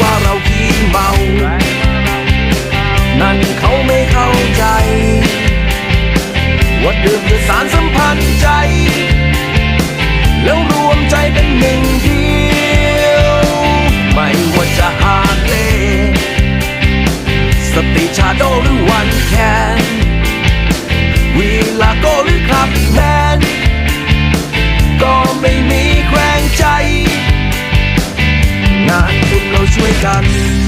ว่าเราขี้เมา นั่นเขาไม่เข้าใจ ว่าดื่มคือสารสัมพันธ์ใจ แล้วรวมใจเป็นหนึ่งเดียว ไม่ว่าจะหากเล สติชาโดหรือวันแคนา